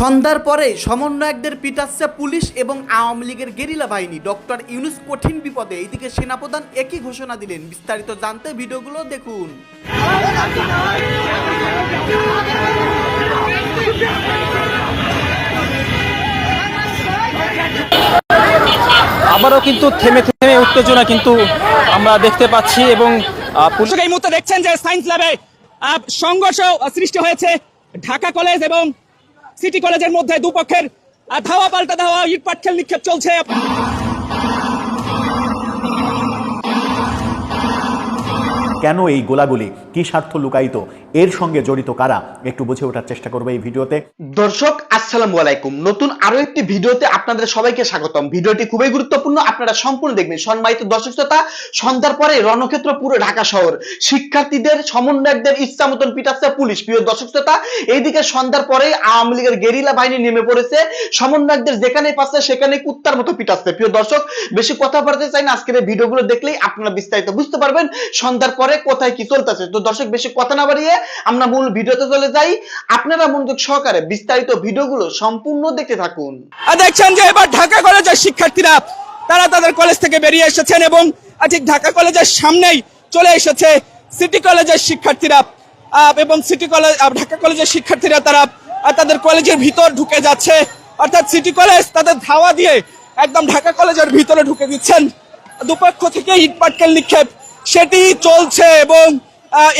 সন্ধ্যার পরে সমন্বয়কদের পিটাচ্ছে পুলিশ এবং আওয়ামী লীগের গেরিলা বাহিনী। ডক্টর ইউনুস কঠিন বিপদে। এইদিকে সেনাপ্রধান একই ঘোষণা দিলেন। বিস্তারিত জানতে ভিডিওগুলো দেখুন। আবারও কিন্তু থেমে থেমে উত্তেজনা কিন্তু আমরা দেখতে পাচ্ছি এবং আহ, পুলিশ এই মুহূর্তে দেখছেন যে সায়েন্স ল্যাবে আহ, সংঘর্ষ সৃষ্টি হয়েছে ঢাকা কলেজ এবং সিটি কলেজের মধ্যে দুপক্ষের ধাওয়া পাল্টা ধাওয়া, ইট পাটখেল নিক্ষেপ চলছে। কেন এই গোলাগুলি? কি স্বার্থ লুকায়িত? এর সঙ্গে জড়িত কারা? একটু বুঝে ওঠার চেষ্টা করবে এই ভিডিওতে। দর্শক, আসসালামু আলাইকুম। নতুন আরও একটি ভিডিওতে আপনাদের সবাইকে স্বাগতম। ভিডিওটি খুবই গুরুত্বপূর্ণ, আপনারা সম্পূর্ণ দেখবেন। সম্মানিত দর্শক শ্রোতা, সন্ধ্যার পরে রণক্ষেত্র পুরো ঢাকা শহর। শিক্ষার্থীদের, সমন্বয়কদের ইচ্ছা মতন পিটাচ্ছে পুলিশ। প্রিয় দর্শক শ্রোতা, এইদিকে সন্ধ্যার পরে আওয়ামী লীগের গেরিলা বাহিনী নেমে পড়েছে। সমন্বয়কদের যেখানে পাচ্ছে সেখানে কুত্তার মতো পিটাচ্ছে। প্রিয় দর্শক, বেশি কথা বলতে চাই না। আজকের এই ভিডিওগুলো দেখলেই আপনারা বিস্তারিত বুঝতে পারবেন সন্ধ্যার পরে কোথায় কি চলতেছে। তো দর্শক, বেশি কথা না বাড়িয়ে আমরা মূল ভিডিওতে চলে যাই। আপনারা মনোযোগ সহকারে বিস্তারিত ভিডিওগুলো সম্পূর্ণ দেখতে থাকুন। আর দেখছেন যে এবার ঢাকা কলেজের শিক্ষার্থীরা, তারা তাদের কলেজ থেকে বেরিয়ে এসেছেন এবং ঠিক ঢাকা কলেজের সামনেই চলে এসেছে সিটি কলেজের শিক্ষার্থীরা। এবং সিটি কলেজ ঢাকা কলেজের শিক্ষার্থীরা তারা তাদের কলেজের ভিতর ঢুকে যাচ্ছে। অর্থাৎ সিটি কলেজ তাদের ধাওয়া দিয়ে একদম ঢাকা কলেজের ভিতরে ঢুকে দিচ্ছেন দুপক্ষ থেকে ইট পাটকেল নিক্ষেপ। সেটি চলছে এবং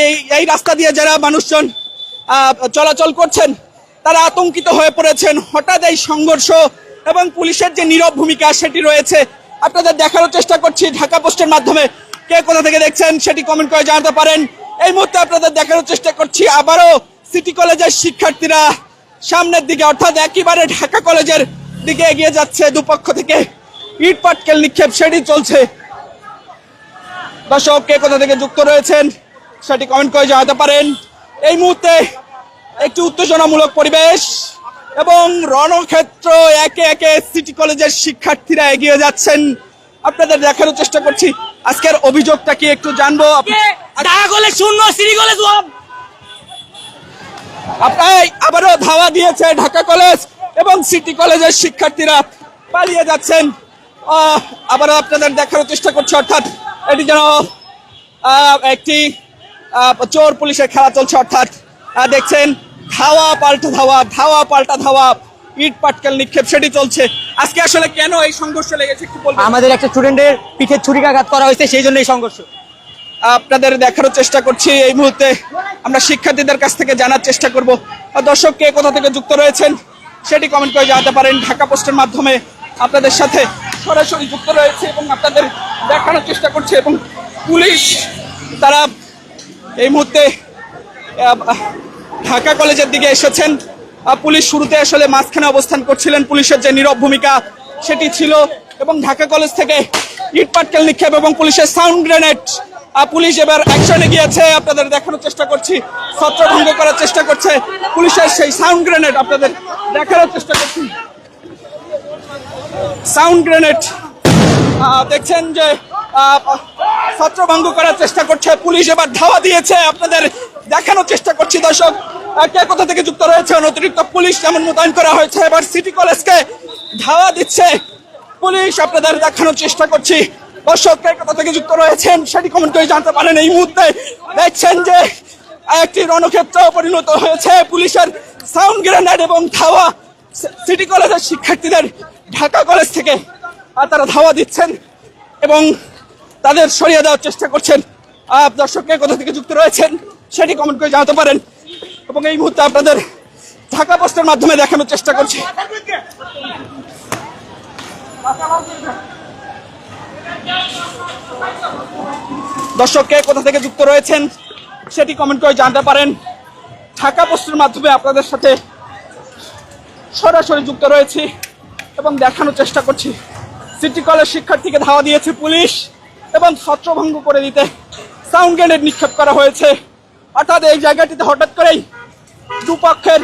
এই এই রাস্তা দিয়ে যারা মানুষজন চলাচল করছেন, তারা আতঙ্কিত হয়ে পড়েছেন। হঠাৎ এই সংঘর্ষ এবং পুলিশের যে নীরব ভূমিকা সেটি রয়েছে। আপনাদের দেখানোর চেষ্টা করছি ঢাকা পোস্টের মাধ্যমে। কে কোথা থেকে দেখছেন সেটি কমেন্ট করে জানাতে পারেন। এই মুহূর্তে আপনাদের দেখানোর চেষ্টা করছি, আবারও সিটি কলেজের শিক্ষার্থীরা সামনের দিকে, অর্থাৎ একেবারে ঢাকা কলেজের দিকে এগিয়ে যাচ্ছে দুপক্ষ থেকে। ইট, পাটকেল নিক্ষেপ, সেটি চলছে। দর্শক, কে কোথা থেকে যুক্ত রয়েছেন? সেটি কমেন্ট করে জানাতে পারেন। এই মুহূর্তে একটি উত্তেজনামূলক পরিবেশ এবং রণক্ষেত্র একে একে সিটি কলেজের শিক্ষার্থীরা এগিয়ে যাচ্ছেন। আপনাদের দেখানোর চেষ্টা করছি। আজকের অভিযোগটা কি একটু জানব? ঢাকা শূন্য সিটি কলেজ আপনার আবারও ধাওয়া দিয়েছে ঢাকা কলেজ এবং সিটি কলেজের শিক্ষার্থীরা পালিয়ে যাচ্ছেন। আবারও আপনাদের দেখানোর চেষ্টা করছি অর্থাৎ এটি যেন আহ, একটি চোর পুলিশের খেলা চলছে অর্থাৎ দেখছেন ধাওয়া পাল্টা ধাওয়া ধাওয়া পাল্টা ধাওয়া ইট পাটকেল নিক্ষেপ সেটি চলছে। আজকে আসলে কেন এই সংঘর্ষ লেগেছে একটু বলবেন? আমাদের একটা স্টুডেন্টের পিঠে ছুরিকাঘাত করা হয়েছে সেই জন্য এই সংঘর্ষ। আপনাদের দেখানোর চেষ্টা করছি এই মুহূর্তে আমরা শিক্ষার্থীদের কাছ থেকে জানার চেষ্টা করব। দর্শক কে কোথা থেকে যুক্ত রয়েছেন সেটি কমেন্ট করে জানাতে পারেন ঢাকা পোস্টের মাধ্যমে। আপনাদের সাথে সরাসরি যুক্ত রয়েছে এবং আপনাদের দেখানোর চেষ্টা করছে এবং পুলিশ তারা এই মুহূর্তে ঢাকা কলেজের দিকে এসেছেন। পুলিশ শুরুতে আসলে মাঝখানে অবস্থান করছিলেন। পুলিশের যে নীরব ভূমিকা, সেটি ছিল। এবং ঢাকা কলেজ থেকে ইট, পাটকেল নিক্ষেপ এবং পুলিশের সাউন্ড গ্রেনেড। পুলিশ এবার অ্যাকশনে গিয়েছে। আপনাদের দেখানোর চেষ্টা করছি। ছত্রভঙ্গ করার চেষ্টা করছে পুলিশের সেই সাউন্ড গ্রেনেড। আপনাদের দেখানোর চেষ্টা করছি। Sound grenade. দেখছেন যে ছত্রভঙ্গ করার চেষ্টা করছে। পুলিশ এবার ধাওয়া দিয়েছে আপনাদের দেখানোর চেষ্টা করছি দর্শক। কে কোথা থেকে যুক্ত রয়েছে? অতিরিক্ত পুলিশ যেমন মোতায়েন করা হয়েছে, এবার সিটি কলেজকে ধাওয়া দিচ্ছে। পুলিশ আপনাদের দেখানোর চেষ্টা করছি। দর্শক, কে কোথা থেকে যুক্ত রয়েছেন সেটি কমেন্ট করে জানতে পারেন। এই মুহূর্তে দেখছেন যে একটি রণক্ষেত্র পরিণত হয়েছে। পুলিশের সাউন্ড গ্রেনেড এবং ধাওয়া সিটি কলেজের শিক্ষার্থীদের ঢাকা কলেজ থেকে তারা ধাওয়া দিচ্ছেন এবং তাদের সরিয়ে দেওয়ার চেষ্টা করছেন। দর্শককে কোথা থেকে যুক্ত রয়েছেন সেটি কমেন্ট করে জানাতে পারেন। এবং এই মুহূর্তে আপনাদের ঢাকা পোস্টের মাধ্যমে দেখানোর চেষ্টা করছি। দর্শককে কোথা থেকে যুক্ত রয়েছেন সেটি কমেন্ট করে জানতে পারেন। ঢাকা পোস্টের মাধ্যমে আপনাদের সাথে সরাসরি যুক্ত রয়েছি এবং দেখানোর চেষ্টা করছি। সিটি কলেজ শিক্ষার্থীকে ধাওয়া দিয়েছে পুলিশ। এবং ছত্রভঙ্গ করে দিতে সাউন্ড গ্রেনেড নিক্ষেপ করা হয়েছে। অর্থাৎ এই জায়গাটিতে হঠাৎ করেই দুপক্ষের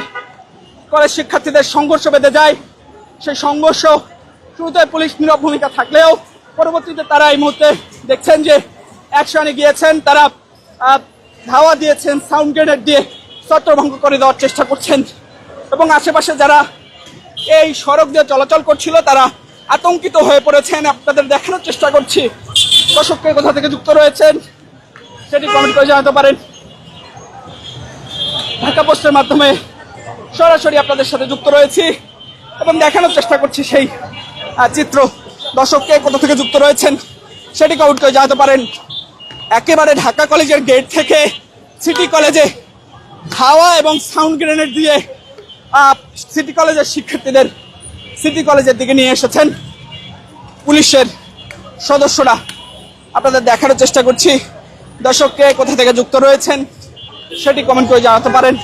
কলেজ শিক্ষার্থীদের সংঘর্ষ বেঁধে যায়। সেই সংঘর্ষ শুরুতে পুলিশ নীরব ভূমিকা থাকলেও পরবর্তীতে তারা এই মুহূর্তে দেখছেন যে অ্যাকশনে গিয়েছেন, তারা ধাওয়া দিয়েছেন সাউন্ড গ্রেনেড দিয়ে ছত্রভঙ্গ করে দেওয়ার চেষ্টা করছেন। এবং আশেপাশে যারা এই সড়ক দিয়ে চলাচল করছিল, তারা আতঙ্কিত হয়ে পড়েছেন। আপনাদের দেখানোর চেষ্টা করছি। দর্শককে কোথা থেকে যুক্ত রয়েছেন সেটি কমেন্ট করে জানাতে পারেন। ঢাকা পোস্টের মাধ্যমে সরাসরি আপনাদের সাথে যুক্ত রয়েছি এবং দেখানোর চেষ্টা করছি সেই চিত্র। দর্শককে কোথা থেকে যুক্ত রয়েছেন সেটি কমেন্ট করে জানাতে পারেন। একেবারে ঢাকা কলেজের গেট থেকে সিটি কলেজে হাওয়া এবং সাউন্ড গ্রেনেড দিয়ে সিটি কলেজের শিক্ষার্থীদের সিটি কলেজের দিকে নিয়ে এসেছেন পুলিশের সদস্যরা। আপনাদের দেখানোর চেষ্টা করছি। দর্শককে কোথা থেকে যুক্ত রয়েছেন, সেটি কমেন্ট করে জানাতে পারেন।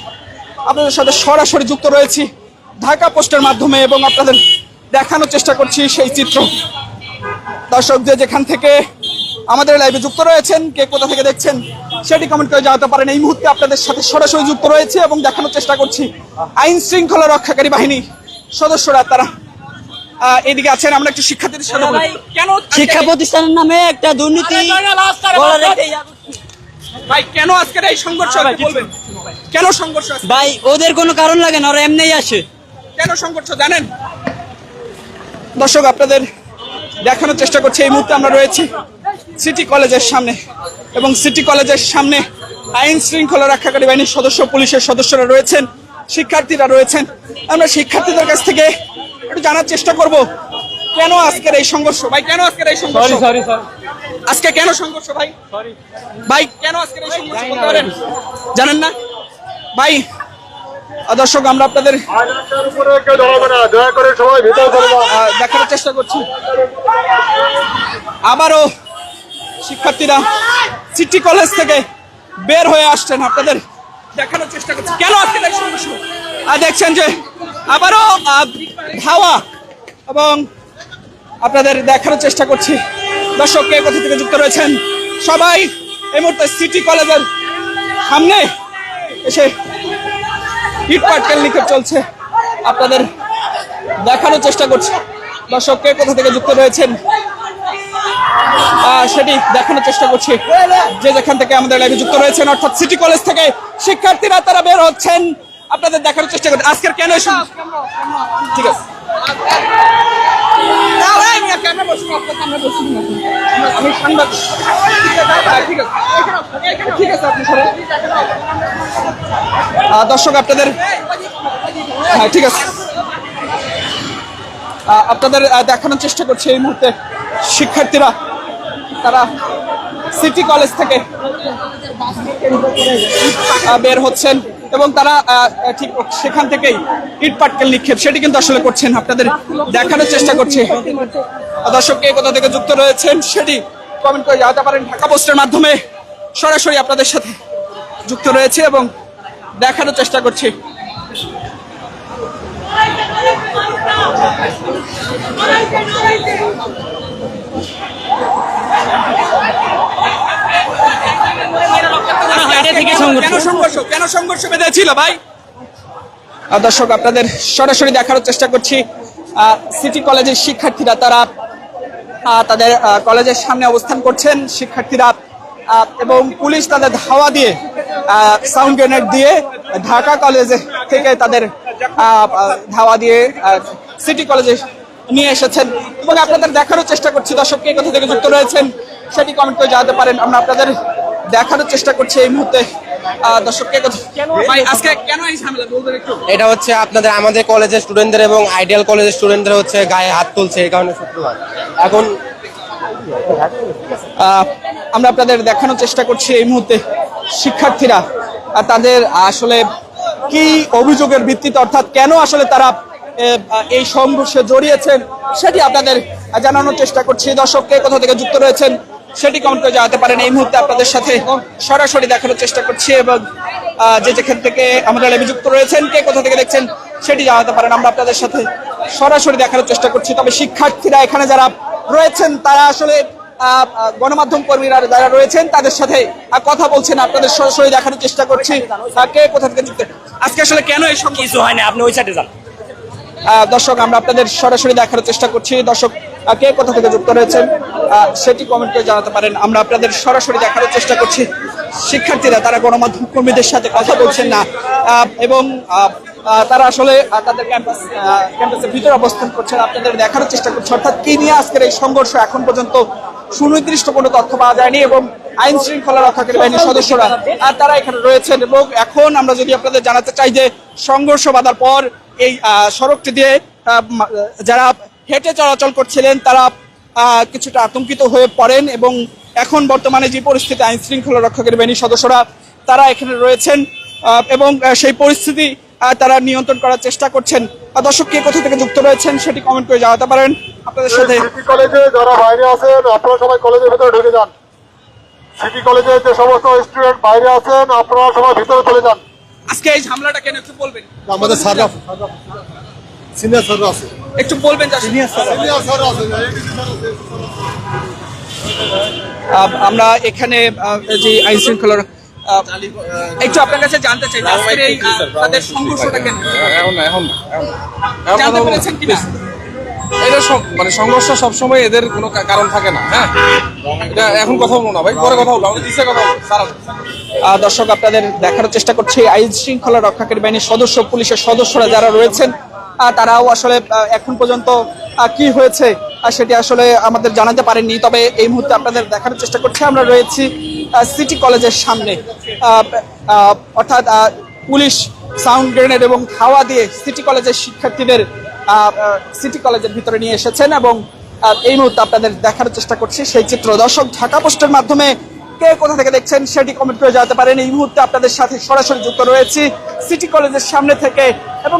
আপনাদের সাথে সরাসরি যুক্ত রয়েছি ঢাকা পোস্টের মাধ্যমে এবং আপনাদের দেখানোর চেষ্টা করছি সেই চিত্র। দর্শক যে যেখান থেকে আমাদের লাইভে যুক্ত রয়েছেন, কে কোথা থেকে দেখছেন, সেটি কমেন্ট করে জানাতে পারেন। এই মুহূর্তে আপনাদের সাথে সরাসরি যুক্ত রয়েছে এবং দেখানোর চেষ্টা করছি আইন শৃঙ্খলা রক্ষাকারী বাহিনী সদস্যরা, তারা এদিকে আছেন আমরা একটু শিক্ষার্থীদের সাথে বলি। কেন শিক্ষা প্রতিষ্ঠানের নামে একটা দুর্নীতি ভাই কেন আজকের এই সংঘর্ষ বলবেন? কেন সংঘর্ষ ভাই ওদের কোনো কারণ লাগে না ওরা এমনিই আসে। কেন সংঘর্ষ জানেন? দর্শক আপনাদের দেখানোর চেষ্টা করছি এই মুহূর্তে আমরা রয়েছি সিটি কলেজের সামনে। এবং সিটি কলেজের সামনে আইন শৃঙ্খলা রক্ষাকারী বাহিনীর সদস্য পুলিশের সদস্যরা রয়েছেন শিক্ষার্থীরা রয়েছেন। আমরা শিক্ষার্থীদের কাছ থেকে একটু জানার চেষ্টা করব। কেন আজকের এই সংঘর্ষ? ভাই কেন আজকের এই সংঘর্ষ? আজকে কেন সংঘর্ষ ভাই? সরি ভাই কেন আজকের এই সংঘর্ষ বলতে পারেন? জানেন না? ভাই দর্শক আমরা আপনাদের দেখানোর চেষ্টা করছি। আবারও শিক্ষার্থীরা সিটি কলেজ থেকে বের হয়ে আসছেন আপনাদের। দেখানোর চেষ্টা করছি। কেন আজকে দেখছেন যে আবারও ধাওয়া এবং আপনাদের দেখানোর চেষ্টা করছি। দর্শক, কে কোথা থেকে যুক্ত রয়েছেন? সবাই এই মুহূর্তে সিটি কলেজের সামনে এসে ইট পাটকেল নিক্ষেপ চলছে। আপনাদের দেখানোর চেষ্টা করছি। দর্শককে কোথা থেকে যুক্ত রয়েছেন? সেটি দেখানোর চেষ্টা করছি। যে যেখান থেকে আমাদের লাইভে যুক্ত রয়েছেন, অর্থাৎ সিটি কলেজ থেকে শিক্ষার্থীরা তারা বের হচ্ছেন। আপনাদের দেখানোর চেষ্টা করছি আজকের কেন ঠিক আছে। দর্শক আপনাদের হ্যাঁ ঠিক আছে। আপনাদের দেখানোর চেষ্টা করছে এই মুহূর্তে। শিক্ষার্থীরা তারা সিটি কলেজ থেকে বের হচ্ছেন। এবং তারা ঠিক সেখান থেকেই ইট পাটকেল নিক্ষেপ। সেটি কিন্তু আসলে করছেন আপনাদের দেখানোর চেষ্টা করছে। আহ, দর্শক কে কোথা থেকে যুক্ত রয়েছেন সেটি কমেন্ট করে জানাতে পারেন। ঢাকা পোস্টের মাধ্যমে সরাসরি আপনাদের সাথে যুক্ত রয়েছে এবং দেখানোর চেষ্টা করছি। কেন সংঘর্ষ। কেন সংঘর্ষ? বেঁধেছিল ভাই? দর্শক আপনাদের সরাসরি দেখানোর চেষ্টা করছি সিটি কলেজের শিক্ষার্থীরা তারা তাদের কলেজের সামনে অবস্থান করছেন। শিক্ষার্থীরা এবং পুলিশ তাদের ধাওয়া দিয়ে সাউন্ড গ্রেনেড দিয়ে ঢাকা কলেজে থেকে তাদের ধাওয়া দিয়ে সিটি কলেজে নিয়ে এসেছেন। এবং আপনাদের দেখানোর চেষ্টা করছি দর্শক কে কোথা থেকে যুক্ত রয়েছেন সেটি কমেন্ট করে জানাতে পারেন। আমরা আপনাদের দেখানোর চেষ্টা করছি এই মুহূর্তে। দর্শককে ভাই আজকে কেন এই ঝামেলা? বলবেন একটু। এটা হচ্ছে আপনাদের আমাদের কলেজের স্টুডেন্টদের এবং আইডিয়াল কলেজের স্টুডেন্টদের হচ্ছে গায়ে হাত তুলছে এই কারণে শুক্রবার। এখন আমরা আপনাদের দেখানোর চেষ্টা করছি এই মুহূর্তে শিক্ষার্থীরা। তাদের আসলে কি অভিযোগের ভিত্তিতে অর্থাৎ কেন আসলে তারা এই সংঘর্ষে জড়িয়েছেন সেটি আপনাদের জানানোর চেষ্টা করছি। দর্শককে কোথা থেকে যুক্ত রয়েছেন? সেটি কমেন্ট করে জানাতে পারেন। এই মুহূর্তে আপনাদের সাথে সরাসরি দেখানোর চেষ্টা করছি এবং যে যেখান থেকে আমাদের লাইভে যুক্ত রয়েছেন, কে কোথা থেকে দেখছেন, সেটি জানাতে পারেন। আমরা আপনাদের সাথে সরাসরি দেখানোর চেষ্টা করছি। তবে শিক্ষার্থীরা এখানে যারা রয়েছেন, তারা আসলে গণমাধ্যম কর্মীরা যারা রয়েছেন, তাদের সাথে কথা বলছেন। আপনাদের সরাসরি দেখানোর চেষ্টা করছি। কে কোথা থেকে যুক্ত? আজকে আসলে কেন এই সব কিছু হয় না? আপনি ওই সাইডে যান। দর্শক, আমরা আপনাদের সরাসরি দেখার চেষ্টা করছি। দর্শক কে কোথা থেকে যুক্ত রয়েছেন? সেটি কমেন্ট করে জানাতে পারেন। আমরা আপনাদের সরাসরি দেখার চেষ্টা করছি। শিক্ষার্থীরা তারা গণমাধ্যম কর্মীদের সাথে কথা বলছেন না। এবং তারা আসলে তাদের ক্যাম্পাস ক্যাম্পাসের ভিতরে অবস্থান করছেন। আপনাদের দেখার চেষ্টা করছে। অর্থাৎ কি নিয়ে আজকের এই সংঘর্ষ এখন পর্যন্ত সুনির্দিষ্ট কোনো তথ্য পাওয়া যায়নি এবং আইন শৃঙ্খলা রক্ষাকারী বাহিনীর সদস্যরা আর তারা এখানে রয়েছেন এবং এখন আমরা যদি আপনাদের জানাতে চাই যে সংঘর্ষ বাঁধার পর এই সড়কটি দিয়ে যারা হেঁটে চলাচল করছিলেন তারা কিছুটা আতঙ্কিত হয়ে পড়েন এবং এখন বর্তমানে যে পরিস্থিতি আইন শৃঙ্খলা রক্ষাকারী বাহিনীর সদস্যরা তারা এখানে রয়েছেন এবং সেই পরিস্থিতি তারা নিয়ন্ত্রণ করার চেষ্টা করছেন। দর্শক কে কোথা থেকে যুক্ত রয়েছেন সেটি কমেন্ট করে জানাতে পারেন। আপনাদের সাথে সিটি কলেজে যারা বাইরে আছেন আপনারা সবাই কলেজের ভিতরে ঢুকে যান। সিটি কলেজে যে সমস্ত স্টুডেন্ট বাইরে আছেন আপনারা সবাই ভিতরে চলে যান। আজকে এই ঝামেলাটা কেন একটু বলবেন। আমাদের স্যাররা সিনিয়র স্যাররা আছে। একটু বলবেন আমরা এখানে যে আইন শৃঙ্খলার একটু আপনার কাছে জানতে চাই তাদের সংঘর্ষটা কেন? এখন এখন না, এখন না। এখন জানতে পেরেছেন কিনা? এটা সব- মানে সংঘর্ষ সবসময় এদের কোনো কারণ থাকে না হ্যাঁ? এটা এখন কথা বলব না ভাই পরে কথা বলব আমাদের দিচ্ছে কথা দর্শক আপনাদের দেখার চেষ্টা করছি আইন শৃঙ্খলা রক্ষাকারী বাহিনীর সদস্য পুলিশের সদস্যরা যারা রয়েছেন তারাও আসলে এখন পর্যন্ত কি হয়েছে সেটি আসলে আমাদের জানাতে পারেননি। তবে এই মুহূর্তে আপনাদের দেখার চেষ্টা করছি। আমরা রয়েছি সিটি কলেজের সামনে। অর্থাৎ পুলিশ, সাউন্ড গ্রেনেড এবং হাওয়া দিয়ে সিটি কলেজের শিক্ষার্থীদের সিটি কলেজের ভিতরে নিয়ে এসেছেন এবং এই মুহূর্তে আপনাদের দেখার চেষ্টা করছি সেই চিত্র। দর্শক, ঢাকা পোস্টের মাধ্যমে কে কোথা থেকে দেখছেন সেটি কমেন্ট করে জানাতে পারেন। এই মুহূর্তে আপনাদের সাথে সরাসরি যুক্ত রয়েছি সিটি কলেজের সামনে থেকে এবং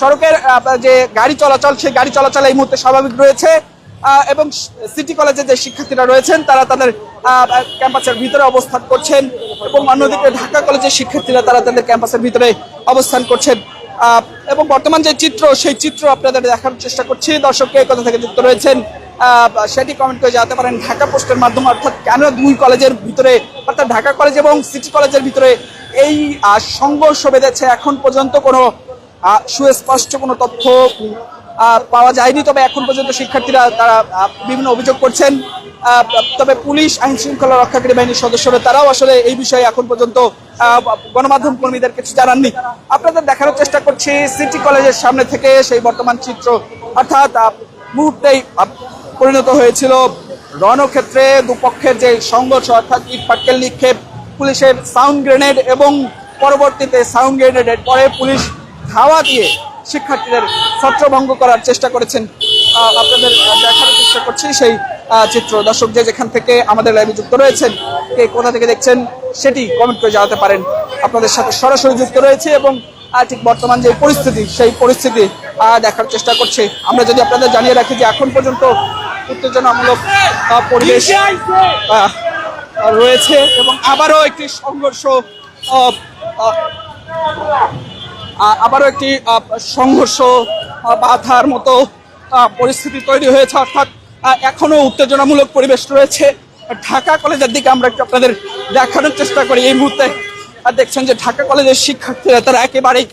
সড়কের যে গাড়ি চলাচল, সেই গাড়ি চলাচল এই মুহূর্তে স্বাভাবিক রয়েছে। এবং সিটি কলেজে যে শিক্ষার্থীরা রয়েছেন, তারা তাদের ক্যাম্পাসের ভিতরে অবস্থান করছেন এবং অন্যদিকে ঢাকা কলেজের শিক্ষার্থীরা তারা তাদের ক্যাম্পাসের ভিতরে অবস্থান করছেন। এবং বর্তমান যে চিত্র, সেই চিত্র আপনাদের দেখার চেষ্টা করছি। দর্শককে কোথা থেকে যুক্ত রয়েছেন সেটি কমেন্ট করে জানাতে পারেন ঢাকা পোস্টের মাধ্যমে, অর্থাৎ কেন দুই কলেজের ভিতরে, অর্থাৎ ঢাকা কলেজ এবং সিটি কলেজের ভিতরে এই সংঘর্ষ বেঁধেছে এখন পর্যন্ত কোনো সুস্পষ্ট কোনো তথ্য পাওয়া যায়নি। তবে এখন পর্যন্ত শিক্ষার্থীরা তারা বিভিন্ন অভিযোগ করছেন। তবে পুলিশ আইন শৃঙ্খলা রক্ষাকারী বাহিনীর সদস্যরা, তারাও আসলে এই বিষয়ে এখন পর্যন্ত গণমাধ্যম কর্মীদের কিছু জানাননি। আপনাদের দেখানোর চেষ্টা করছি, সিটি কলেজের সামনে থেকে সেই বর্তমান চিত্র। অর্থাৎ মুহূর্তেই পরিণত হয়েছিল রণক্ষেত্রে দুপক্ষের যে সংঘর্ষ, অর্থাৎ ইট, পাটকেল নিক্ষেপ, পুলিশের সাউন্ড গ্রেনেড এবং পরবর্তীতে সাউন্ড গ্রেনেডের পরে পুলিশ হাওয়া দিয়ে শিক্ষার্থীদের ছত্রভঙ্গ করার চেষ্টা করেছেন আপনাদের দেখার চেষ্টা করছি সেই চিত্র। দর্শক যে যেখান থেকে আমাদের লাইভে যুক্ত রয়েছেন কে কোথা থেকে দেখছেন সেটি কমেন্ট করে জানাতে পারেন। আপনাদের সাথে সরাসরি যুক্ত রয়েছে এবং ঠিক বর্তমান যে পরিস্থিতি সেই পরিস্থিতি দেখার চেষ্টা করছে। আমরা যদি আপনাদের জানিয়ে রাখি যে এখন পর্যন্ত উত্তেজনামূলক পরিবেশ রয়েছে এবং আবারও একটি সংঘর্ষ আবারও একটি সংঘর্ষ বাধার মতো পরিস্থিতি তৈরি হয়েছে, অর্থাৎ এখনও উত্তেজনামূলক পরিবেশ রয়েছে। ঢাকা কলেজের দিকে আমরা একটু আপনাদের দেখানোর চেষ্টা করি। এই মুহূর্তে দেখছেন যে ঢাকা কলেজের শিক্ষার্থীরা, তারা একেবারেই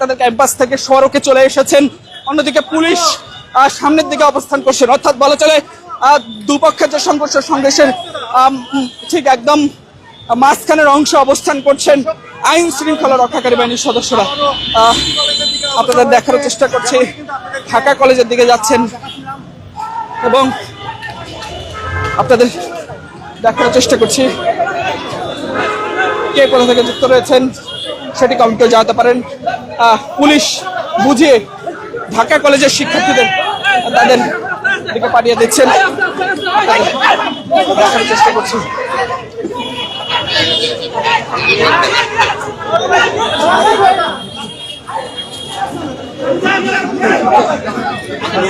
তাদের ক্যাম্পাস থেকে সড়কে চলে এসেছেন। অন্যদিকে পুলিশ সামনের দিকে অবস্থান করছেন। অর্থাৎ বলা চলে দুপক্ষের যে সংঘর্ষ সংঘর্ষের ঠিক একদম মাঝখানের অংশে অবস্থান করছেন আইন শৃঙ্খলা রক্ষাকারী বাহিনীর সদস্যরা। আপনাদের দেখার চেষ্টা করছি। ঢাকা কলেজের দিকে যাচ্ছেন এবং আপনাদের দেখার চেষ্টা করছি কে কোথা থেকে যুক্ত রয়েছেন, সেটি কমেন্টে জানাতে পারেন। পুলিশ বুঝিয়ে ঢাকা কলেজের শিক্ষার্থীদের তাদের দিকে পাঠিয়ে দিচ্ছেন। দেখার চেষ্টা করছি।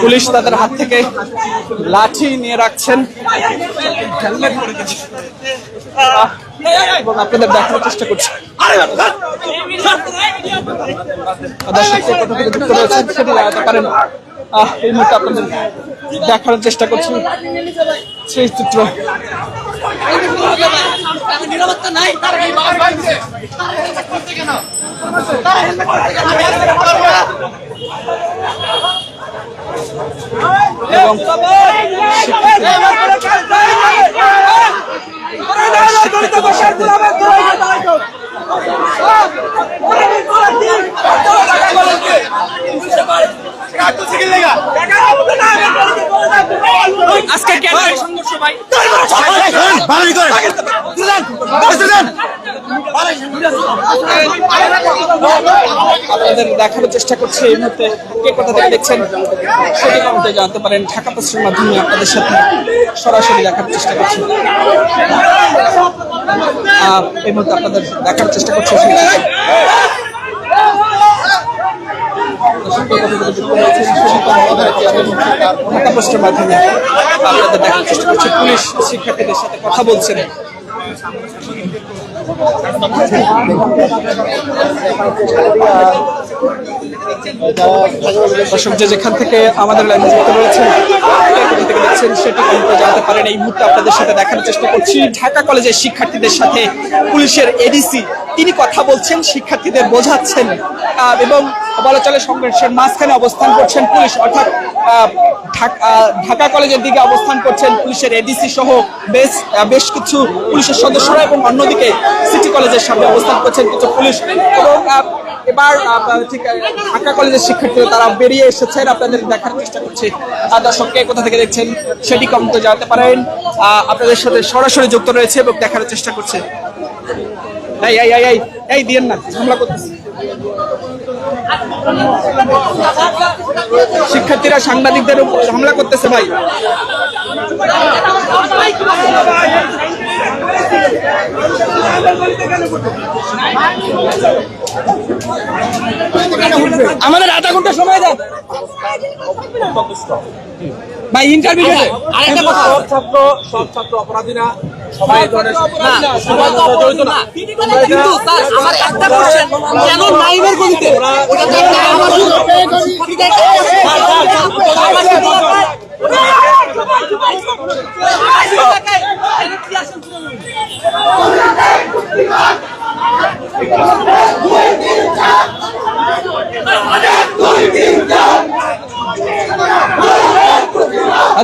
পুলিশ তাদের হাত থেকে লাঠি নিয়ে রাখছেন। আপনাদের দেখানোর চেষ্টা করছি। জানাতে পারেন। দেখানোর চেষ্টা করছি। সেই চিত্র। কথাবার্তা নাই তারা এই মাছ ভাঙছে তারা হেলমেট করতে কেন? তারা হেলমেট করতে কেন? কাটু থেকে লেগা। কাকা আপনি না আমি বলে দেব আজকে কেন সংঘর্ষ ভাই? দেখানোর চেষ্টা করছি এই মুহূর্তে। কে কথা থেকে দেখছেন? সেটি কমেন্টে জানতে পারেন ঢাকা পোস্টের মাধ্যমে আপনাদের সাথে সরাসরি দেখার চেষ্টা করছি। এই মুহূর্তে আপনাদের দেখার চেষ্টা করছি। মাধ্যমে আপনাদের দেখার চেষ্টা করছি। পুলিশ শিক্ষার্থীদের সাথে কথা বলছেন দর্শক, যে যেখান থেকে আমাদের লাইনে রয়েছে দেখছেন, সেটি কিন্তু জানতে পারেন। এই মুহূর্তে আপনাদের সাথে দেখানোর চেষ্টা করছি। ঢাকা কলেজের শিক্ষার্থীদের সাথে পুলিশের এডিসি তিনি কথা বলছেন, শিক্ষার্থীদের বোঝাচ্ছেন। এবং বলা চলে সংঘর্ষের মাঝখানে অবস্থান করছেন পুলিশ। অর্থাৎ ঢাক- কলেজের দিকে অবস্থান করছেন পুলিশের এডিসি সহ বেশ বেশ কিছু পুলিশের সদস্যরা এবং অন্যদিকে সিটি কলেজের সামনে অবস্থান করছেন কিছু পুলিশ। এবং এবার ঠিক ঢাকা কলেজের শিক্ষার্থীরা তারা বেরিয়ে এসেছেন। আপনাদের দেখার চেষ্টা করছি। দর্শককে কোথা থেকে দেখছেন সেটি কমেন্ট জানতে পারেন। আপনাদের সাথে সরাসরি যুক্ত রয়েছে এবং দেখার চেষ্টা করছে। এই এই এই এই দিয়েন না হামলা করতেছে। শিক্ষার্থীরা সাংবাদিকদের উপর হামলা করতেছে ভাই। আমাদের আধা ঘণ্টা সময় দেন ভাই ইন্টারভিউ আরেকটা কথা সব ছাত্র সব ছাত্র অপরাধী না। সবাই এই ধরনের সবাই তো অপরাধী না। কিন্তু স্যার আমার একটা কোশ্চেন কেন নাইমের গতিতে ওটা তো আমার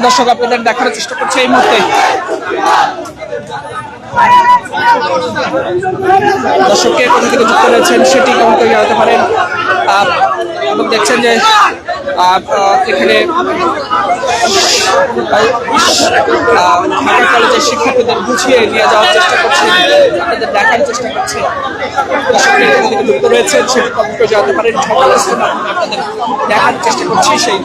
দর্শক, আপনাদের দেখার চেষ্টা করছে এই মুহূর্তে। দর্শককে কোথা থেকে যুক্ত রয়েছেন সেটি কেমন করে জানাতে পারেন? দেখছেন যে এখানে কলেজের শিক্ষার্থীদের বুঝিয়ে নিয়ে যাওয়ার চেষ্টা আপনাদের দেখার চেষ্টা যুক্ত সেটি আপনাদের দেখার চেষ্টা করছি, সেই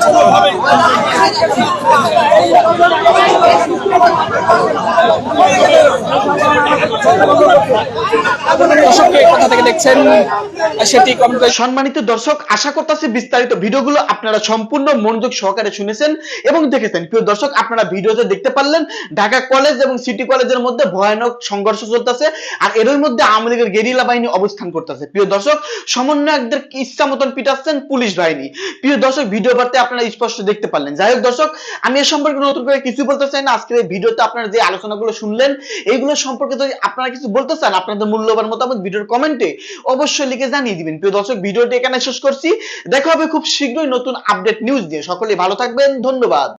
সম্মানিত দর্শক, আশা করতেছি বিস্তারিত ভিডিওগুলো আপনারা সম্পূর্ণ মনোযোগ সহকারে শুনেছেন এবং দেখেছেন। প্রিয় দর্শক, আপনারা ভিডিওতে দেখতে পারলেন, ঢাকা কলেজ এবং সিটি কলেজের মধ্যে ভয়ানক সংঘর্ষ চলতেছে আর এর মধ্যে আওয়ামী লীগের গেরিলা বাহিনী অবস্থান করতেছে। প্রিয় দর্শক, সমন্বয়কদের ইচ্ছা মতন পিটাচ্ছেন পুলিশ বাহিনী। প্রিয় দর্শক ভিডিও বার্তে আপনারা স্পষ্ট দেখতে পারলেন। যাই হোক দর্শক, আমি এ সম্পর্কে নতুন করে কিছু বলতে চাই না। আজকের এই ভিডিওতে আপনারা যে আলোচনাগুলো শুনলেন, এইগুলো সম্পর্কে যদি আপনারা কিছু বলতে চান, আপনাদের মূল্যবান মতামত ভিডিওর কমেন্টে অবশ্যই লিখে জানিয়ে দিবেন। প্রিয় দর্শক, ভিডিওটি এখানে শেষ করছি। দেখা হবে খুব শীঘ্রই নতুন আপডেট নিউজ দিয়ে। সকলে ভালো থাকবেন। ধন্যবাদ।